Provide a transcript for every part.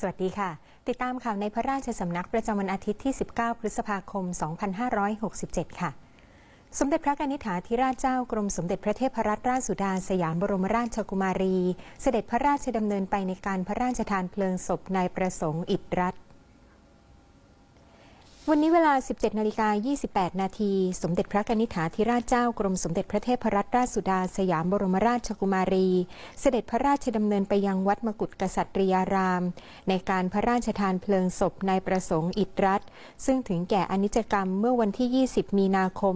สวัสดีค่ะ ติดตามข่าวในพระราชสำนักประจำวันอาทิตย์ที่ 19 พฤษภาคม 2567 ค่ะ สมเด็จพระนิษฐาธิราชเจ้ากรมสมเด็จพระเทพรัตนราชสุดาสยามบรมราชกุมารี เสด็จพระราชดำเนินไปในการพระราชทานเพลิงศพนายประสงค์อิตรัต วันนี้เวลา 17นาฬิกา28 นาที สมเด็จพระกนิษฐาธิราชเจ้ากรมสมเด็จพระเทพรัตนราชสุดาสยามบรมราชกุมารี เสด็จพระราชดำเนินไปยังวัดมกุฏกษัตริยาราม ในการพระราชทานเพลิงศพนายประสงค์อิตรัตซึ่งถึงแก่อนิจกรรมเมื่อวันที่ 20 มีนาคม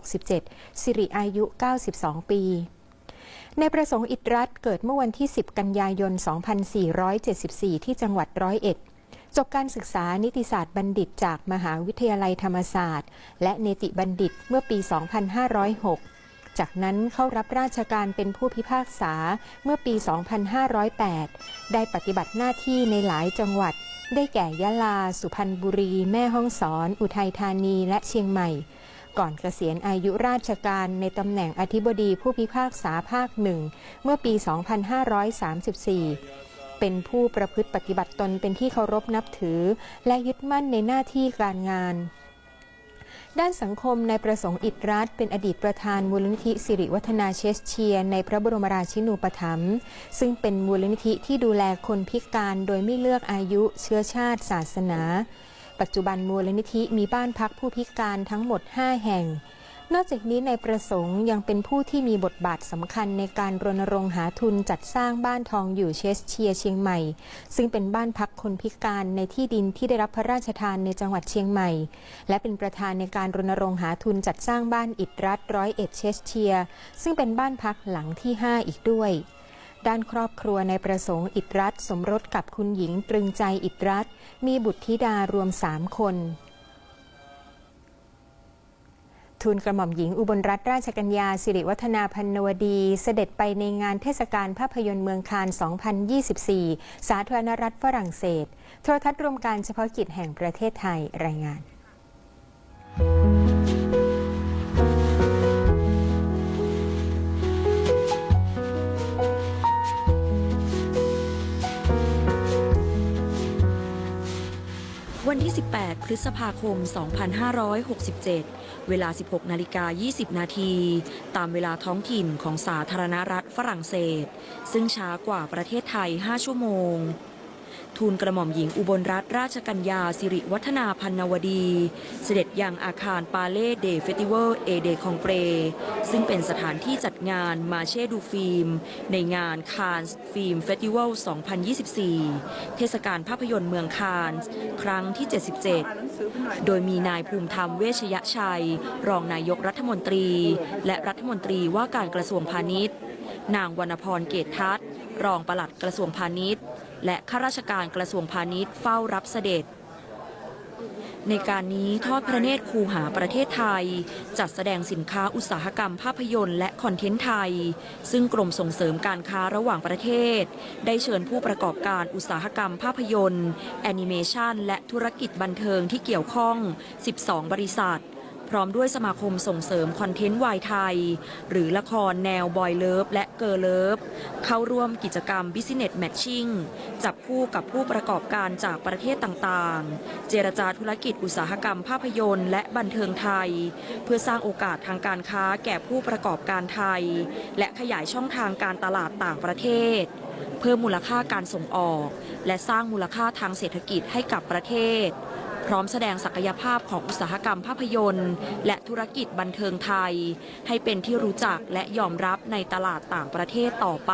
2567 สิริอายุ 92 ปีในประสงค์อิตรัตเกิดเมื่อวันที่ 10 กันยายน 2474 ที่จังหวัดร้อยเอ็ด จบการศึกษานิติศาสตร์บัณฑิตจากมหาวิทยาลัยธรรมศาสตร์ และเนติบัณฑิตเมื่อปี 2506 จากนั้นเข้ารับราชการเป็นผู้พิพากษาเมื่อปี 2508 ได้ปฏิบัติหน้าที่ในหลายจังหวัด ได้แก่ยะลา สุพรรณบุรี แม่ฮ่องสอน อุทัยธานีและเชียงใหม่ ก่อนเกษียณอายุราชการในตำแหน่งอธิบดีผู้พิพากษาภาคหนึ่งเมื่อปี 2534 เป็นผู้ประพฤติปฏิบัติตนเป็นที่เคารพนับถือ และยึดมั่นในหน้าที่การงาน ด้านสังคมในายประสงค์อิตรัตเป็นอดีตประธานมูลนิธิสิริวัฒนาเชสเชียร์ในพระบรมราชินูปถัมภ์ซึ่งเป็นมูลนิธิที่ดูแลคนพิการโดยไม่เลือกอายุเชื้อชาติ ศาสนา ปัจจุบันมูลนิธิมีบ้านพักผู้พิการทั้งหมด 5 แห่ง นอกจากนี้ในประสงค์ยังเป็นผู้ที่มีบทบาทสำคัญในการรณรงค์หาทุนจัดสร้างบ้านทองอยู่เชสเชียร์เชียงใหม่ ซึ่งเป็นบ้านพักคนพิการในที่ดินที่ได้รับพระราชทานในจังหวัดเชียงใหม่ และเป็นประธานในการรณรงค์หาทุนจัดสร้างบ้านอิฐรัฐร้อยเอ็ดเชสเชียร์ซึ่งเป็นบ้านพักหลังที่ 5 อีกด้วยด้านครอบครัวในประสงค์อิตรัตสมรสกับคุณหญิงตรึงใจอิตรัตมีบุตรธิดารวมสามคน ทูลกระหม่อมหญิงอุบลรัตนราชกัญญาสิริวัฒนาพันนวดี เสด็จไปในงานเทศกาลภาพยนตร์เมืองคาน 2024 สาธารณรัฐฝรั่งเศส โทรทัศน์รวมการเฉพาะกิจแห่งประเทศไทยรายงาน วันที่ 18 พฤษภาคม 2567 เวลา 16 นาฬิกา 20 นาที ตามเวลาท้องถิ่นของสาธารณรัฐฝรั่งเศส ซึ่งช้ากว่าประเทศไทย 5 ชั่วโมง ทูลกระหม่อมหญิงอุบลรัตนราชกัญญาสิริวัฒนาพันนวดี เสด็จยังอาคารปาเล่เดเฟติวัลเอเดคองเปร ซึ่งเป็นสถานที่จัดงานมาเช่ดูฟิล์ม ในงานคานส์ฟิล์มเฟสติวัล 2024 เทศกาลภาพยนตร์เมืองคานส์ครั้งที่ 77 โดยมีนายภูมิธรรมเวชยชัย รองนายกรัฐมนตรี และรัฐมนตรีว่าการกระทรวงพาณิชย์ นางวรรณพรเกตทัศน์รองปลัดกระทรวงพาณิชย์ และข้าราชการกระทรวงพาณิชย์เฝ้ารับเสด็จ ในการนี้ทอดพระเนตรคูหาประเทศไทย จัดแสดงสินค้าอุตสาหกรรมภาพยนตร์และคอนเทนต์ไทย ซึ่งกรมส่งเสริมการค้าระหว่างประเทศ ได้เชิญผู้ประกอบการอุตสาหกรรมภาพยนตร์ แอนิเมชันและธุรกิจบันเทิงที่เกี่ยวข้อง 12 บริษัท พร้อมด้วยสมาคมส่งเสริมคอนเทนต์วายไทย หรือละครแนวบอยเลิฟและเกิร์ลเลิฟเข้าร่วมกิจกรรม Business Matching จับคู่กับผู้ประกอบการจากประเทศต่างๆ เจรจาธุรกิจอุตสาหกรรมภาพยนตร์และบันเทิงไทย เพื่อสร้างโอกาสทางการค้าแก่ผู้ประกอบการไทย และขยายช่องทางการตลาดต่างประเทศ เพิ่มมูลค่าการส่งออก และสร้างมูลค่าทางเศรษฐกิจให้กับประเทศ พร้อมแสดงศักยภาพของอุตสาหกรรมภาพยนตร์ และธุรกิจบันเทิงไทย ให้เป็นที่รู้จักและยอมรับในตลาดต่างประเทศต่อไป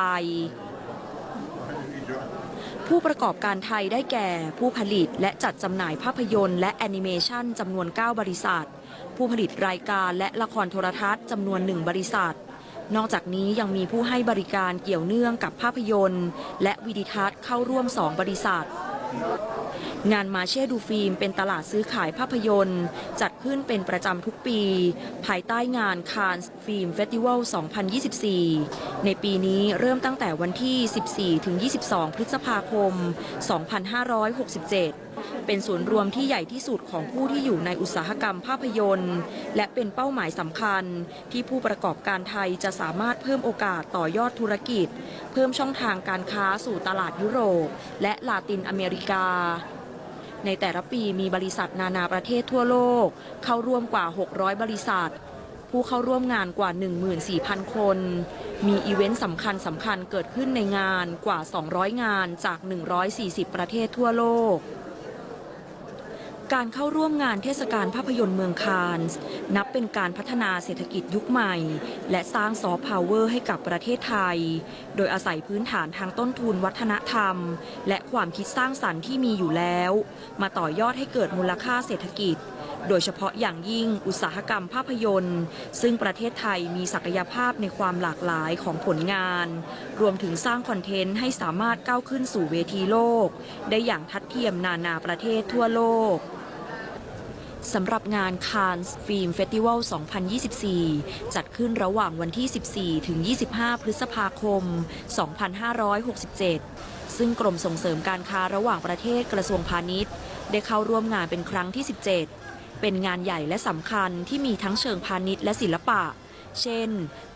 ผู้ประกอบการไทยได้แก่ผู้ผลิตและจัดจำหน่ายภาพยนตร์และแอนิเมชันจำนวน 9 บริษัท ผู้ผลิตรายการและละครโทรทัศน์จำนวน 1 บริษัท นอกจากนี้ยังมีผู้ให้บริการเกี่ยวเนื่องกับภาพยนตร์ และวิดิทัศน์เข้าร่วม 2 บริษัท งานมาเช่ดูฟิล์มเป็นตลาดซื้อขายภาพยนตร์ จัดขึ้นเป็นประจำทุกปี ภายใต้งานคานส์ฟิล์มเฟสติวัล 2024 ในปีนี้เริ่มตั้งแต่วันที่ 14 ถึง 22 พฤษภาคม 2567 เป็นศูนย์รวมที่ใหญ่ที่สุดของผู้ที่อยู่ในอุตสาหกรรมภาพยนตร์ และเป็นเป้าหมายสำคัญ ที่ผู้ประกอบการไทยจะสามารถเพิ่มโอกาสต่อยอดธุรกิจ เพิ่มช่องทางการค้าสู่ตลาดยุโรป และลาตินอเมริกา ในแต่ละปีมีบริษัทนานาประเทศทั่วโลก เข้าร่วมกว่า 600 บริษัท ผู้เข้าร่วมงานกว่า 14,000 คน มีอีเวนต์สำคัญสำคัญเกิดขึ้นในงานกว่า 200 งานจาก 140 ประเทศทั่วโลก การเข้าร่วมงานเทศกาลภาพยนตร์เมืองคานส์นับเป็นการพัฒนาเศรษฐกิจยุคใหม่ และสร้างซอฟต์พาวเวอร์ให้กับประเทศไทย โดยอาศัยพื้นฐานทางต้นทุนวัฒนธรรม และความคิดสร้างสรรค์ที่มีอยู่แล้ว มาต่อยอดให้เกิดมูลค่าเศรษฐกิจ โดยเฉพาะอย่างยิ่งอุตสาหกรรมภาพยนตร์ ซึ่งประเทศไทยมีศักยภาพในความหลากหลายของผลงาน รวมถึงสร้างคอนเทนต์ให้สามารถก้าวขึ้นสู่เวทีโลก ได้อย่างทัดเทียมนานาประเทศทั่วโลก สำหรับงาน Cannes Film Festival 2024 จัดขึ้นระหว่างวันที่ 14 ถึง 25 พฤษภาคม 2567 ซึ่งกรมส่งเสริมการค้าระหว่างประเทศกระทรวงพาณิชย์ ได้เข้าร่วมงานเป็นครั้งที่ 17 เป็นงานใหญ่และสำคัญที่มีทั้งเชิงพาณิชย์และศิลปะเช่น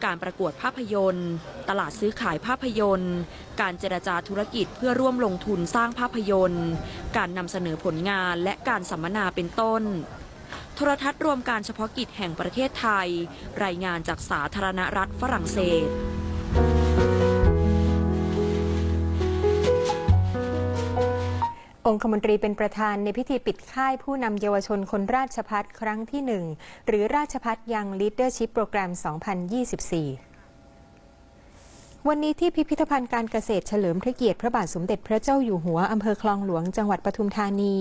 การประกวดภาพยนตร์ ตลาดซื้อขายภาพยนตร์ การเจรจาธุรกิจเพื่อร่วมลงทุนสร้างภาพยนตร์ การนำเสนอผลงานและการสัมมนาเป็นต้น รทัศน์รวมการเฉพาะกิจแห่งประเทศไทย รายงานจากสาธารณรัฐฝรั่งเศสองคมนตรีเป็นประธานในพิธีปิดค่ายผู้นำเยาวชนคนราชพัฒครั้งที่ 1 หรือราชพัฒยัง Leadership Program 2024 วันนี้ที่พิพิธภัณฑ์การเกษตรเฉลิมพระเกียรติพระบาทสมเด็จพระเจ้าอยู่หัว อำเภอคลองหลวงจังหวัดปทุมธานี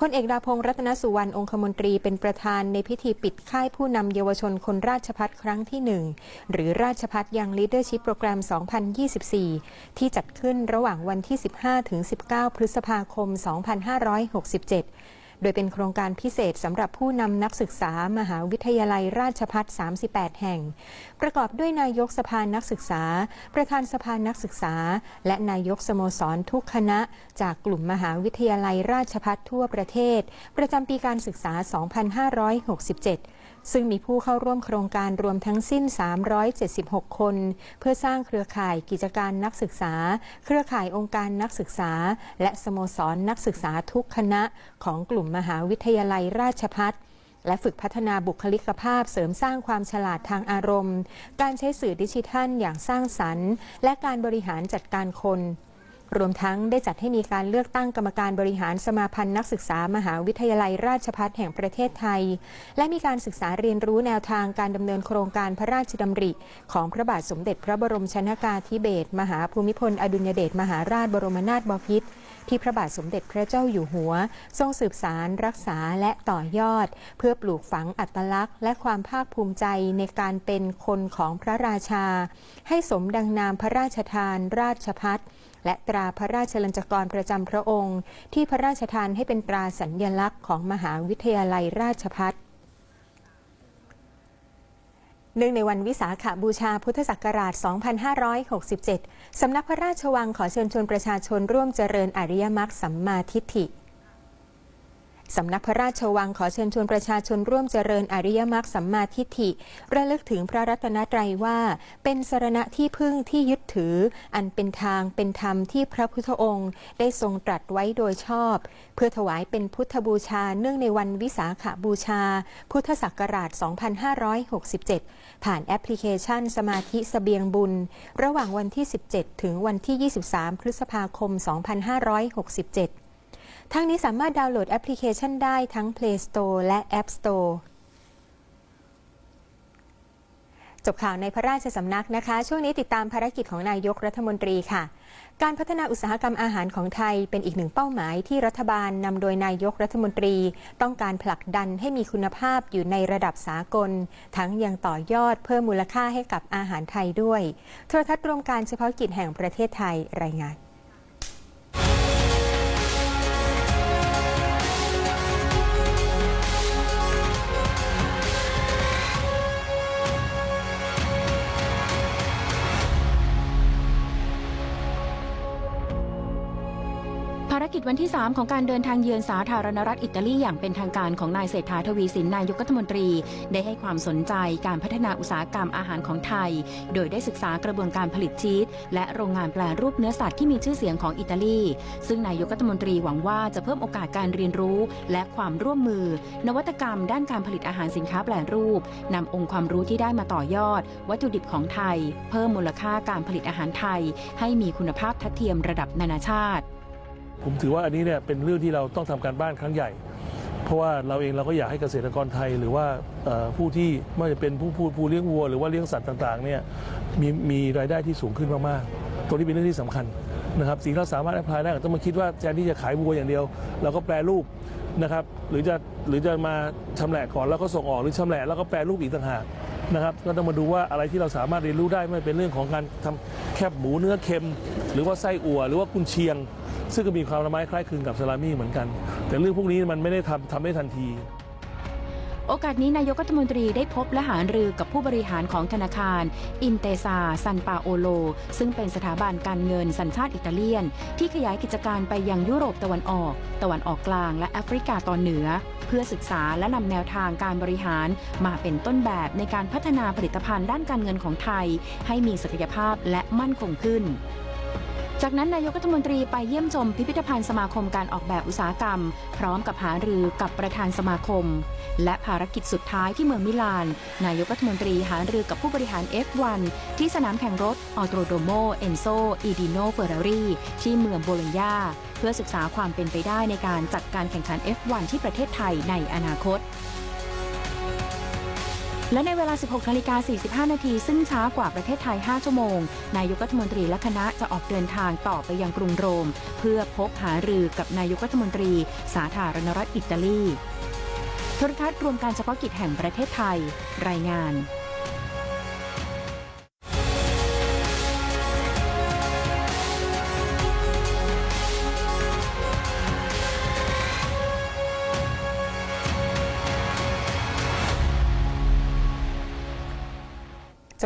พลเอกดาพงศ์รัตนสุวรรณองคมนตรีเป็นประธานในพิธีปิดค่ายผู้นำเยาวชนคนราชพัฒครั้งที่ 1 หรือราชพัฒยัง Leadership Program 2024 ที่จัดขึ้นระหว่างวันที่ 15 ถึง 19 พฤษภาคม 2567 โดยเป็นโครงการพิเศษสำหรับผู้นำนักศึกษามหาวิทยาลัยราชพัฒ38 แห่ง ประกอบด้วยนายกสภานักศึกษา ประธานสภานักศึกษา และนายกสโมสรทุกคณะ จากกลุ่มมหาวิทยาลัยราชพัฒทั่วประเทศ ประจำปีการศึกษา 2567 ซึ่งมีผู้เข้าร่วมโครงการรวมทั้งสิ้น 376 คน เพื่อสร้างเครือข่ายกิจการนักศึกษา เครือข่ายองค์การนักศึกษา และสโมสรนักศึกษาทุกคณะ ของกลุ่มมหาวิทยาลัยราชพัฒและฝึกพัฒนาบุคลิกภาพเสริมสร้างความฉลาดทางอารมณ์ การใช้สื่อดิจิทัลอย่างสร้างสรรค์ และการบริหารจัดการคน รวมทั้งได้จัดให้มีการเลือกตั้งกรรมการบริหารสมาพันธ์นักศึกษามหาวิทยาลัยราชภัฏแห่งประเทศไทย และมีการศึกษาเรียนรู้แนวทางการดำเนินโครงการพระราชดำริ ของพระบาทสมเด็จพระบรมชนากาธิเบศรมหาภูมิพล อดุลยเดชมหาราชบรมนาถบพิตร ที่พระบาทสมเด็จพระเจ้าอยู่หัว ทรงสืบสารรักษาและต่อยอด เพื่อปลูกฝังอัตลักษณ์ และความภาคภูมิใจในการเป็นคนของพระราชา ให้สมดังนามพระราชทานราชพัฒและตราพระราชลัญจกรประจำพระองค์ ที่พระราชทานให้เป็นตราสัญญลักษณ์ของมหาวิทยาลัยราชพัฒ เนื่องในวันวิสาขบูชาพุทธศักราช 2567 สำนักพระราชวังขอเชิญชวนประชาชนร่วมเจริญอริยมรรคสัมมาทิฏฐิ สำนักพระราชวังขอเชิญชวนประชาชนร่วมเจริญอริยมรรคสัมมาทิฏฐิ ระลึกถึงพระรัตนตรัยว่า เป็นสรณะที่พึ่งที่ยึดถือ อันเป็นทางเป็นธรรมที่พระพุทธองค์ ได้ทรงตรัสไว้โดยชอบ เพื่อถวายเป็นพุทธบูชาเนื่องในวันวิสาขบูชา พุทธศักราช 2567 ผ่านแอปพลิเคชันสมาธิสเสบียงบุญ ระหว่างวันที่ 17 ถึงวันที่ 23 พฤษภาคม 2567 ทั้งนี้สามารถดาวน์โหลดแอปพลิเคชันได้ทั้ง Play Store และ App Store จบข่าวในพระราชสำนักนะคะ ช่วงนี้ติดตามภารกิจของนายกรัฐมนตรีค่ะ การพัฒนาอุตสาหกรรมอาหารของไทยเป็นอีกหนึ่งเป้าหมายที่รัฐบาลนำโดยนายกรัฐมนตรี ต้องการผลักดันให้มีคุณภาพอยู่ในระดับสากล ทั้งยังต่อยอดเพิ่มมูลค่าให้กับอาหารไทยด้วย โทรทัศน์รวมการเฉพาะกิจแห่งประเทศไทยรายงานารกิจวันที่ 3 ของการเดินทางเยือนสาธารณรัฐอิตาลีอย่างเป็นทางการของนายเศรษฐาทวีสินนายกรัฐมนตรี ได้ให้ความสนใจการพัฒนาอุตสาหกรรมอาหารของไทย โดยได้ศึกษากระบวนการผลิตชีสและโรงงานแปลรูปเนื้อสัตว์ที่มีชื่อเสียงของอิตาลี ซึ่งนายกรัฐมนตรีหวังว่าจะเพิ่มโอกาสการเรียนรู้ และความร่วมมือ นวัตกรรม ด้านการผลิตอาหารสินค้าแปลรูปนำองค์ความรู้ที่ได้มาต่อยอด วัตถุดิบของไทย เพิ่มมูลค่าการผลิตอาหารไทย ให้มีคุณภาพทัดเทียมระดับนานาชาติ ผมถือว่าอันนี้เนี่ยเป็นเรื่องที่เราต้องทำการบ้านครั้งใหญ่ เพราะว่าเราเองเราก็อยากให้เกษตรกรไทยหรือว่าผู้ที่ไม่ว่าจะเป็นผู้ผู้ผู้เลี้ยงวัว หรือว่าเลี้ยงสัตว์ต่างๆเนี่ยมีมีรายได้ที่สูงขึ้นมากๆตรงนี้เป็นเรื่องที่สำคัญนะครับสิ่งที่เราสามารถแอพพลายได้ต้องมาคิดว่าแทนที่จะขายวัวอย่างเดียว เราก็แปรรูปนะครับหรือจะหรือจะมาชำแหละก่อนแล้วก็ส่งออกหรือชำแหละแล้วก็แปรรูปอีกต่างหากนะครับก็ต้องมาดูว่าอะไรที่เราสามารถเรียนรู้ได้ไม่เป็นเรื่องของการทำแคบหมูเนื้อเค็ม หรือว่าไส้อั่วหรือว่ากุนเชียง ซึ่งก็มีความละไม้คล้ายคลึงกับซาลามี่เหมือนกัน แต่เรื่องพวกนี้มันไม่ได้ทำทำได้ทันที โอกาสนี้นายกรัฐมนตรีได้พบและหารือกับผู้บริหารของธนาคาร อินเตซาซันปาโอโล ซึ่งเป็นสถาบันการเงินสัญชาติอิตาเลียน ที่ขยายกิจการไปยังยุโรปตะวันออก ตะวันออกกลางและแอฟริกาตอนเหนือ เพื่อศึกษาและนำแนวทางการบริหารมาเป็นต้นแบบในการพัฒนาผลิตภัณฑ์ด้านการเงินของไทย ให้มีศักยภาพและมั่นคงขึ้น จากนั้นนายกรัฐมนตรีไปเยี่ยมชมพิพิธภัณฑ์สมาคมการออกแบบอุตสาหกรรม พร้อมกับหารือกับประธานสมาคม และภารกิจสุดท้ายที่เมืองมิลาน นายกรัฐมนตรีหารือกับผู้บริหาร F1 ที่สนามแข่งรถออโตโดโมเอนโซอีดิโนเฟอร์รารีที่เมืองโบโลญญาเพื่อศึกษาความเป็นไปได้ในการจัดการแข่งขัน F1 ที่ประเทศไทยในอนาคต และในเวลา 16นาฬิกา45 นาที ซึ่งช้ากว่าประเทศไทย 5 ชั่วโมง นายกรัฐมนตรีและคณะจะออกเดินทางต่อไปยังกรุงโรม เพื่อพบหารือกับนายกรัฐมนตรี สาธารณรัฐอิตาลีโทรทัศน์รวมการเฉพาะกิจแห่งประเทศไทย รายงาน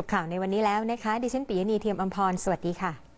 บข่าวในวันนี้แล้วนะคะ ดิฉันปิยณีเทียมอมพร สวัสดีค่ะ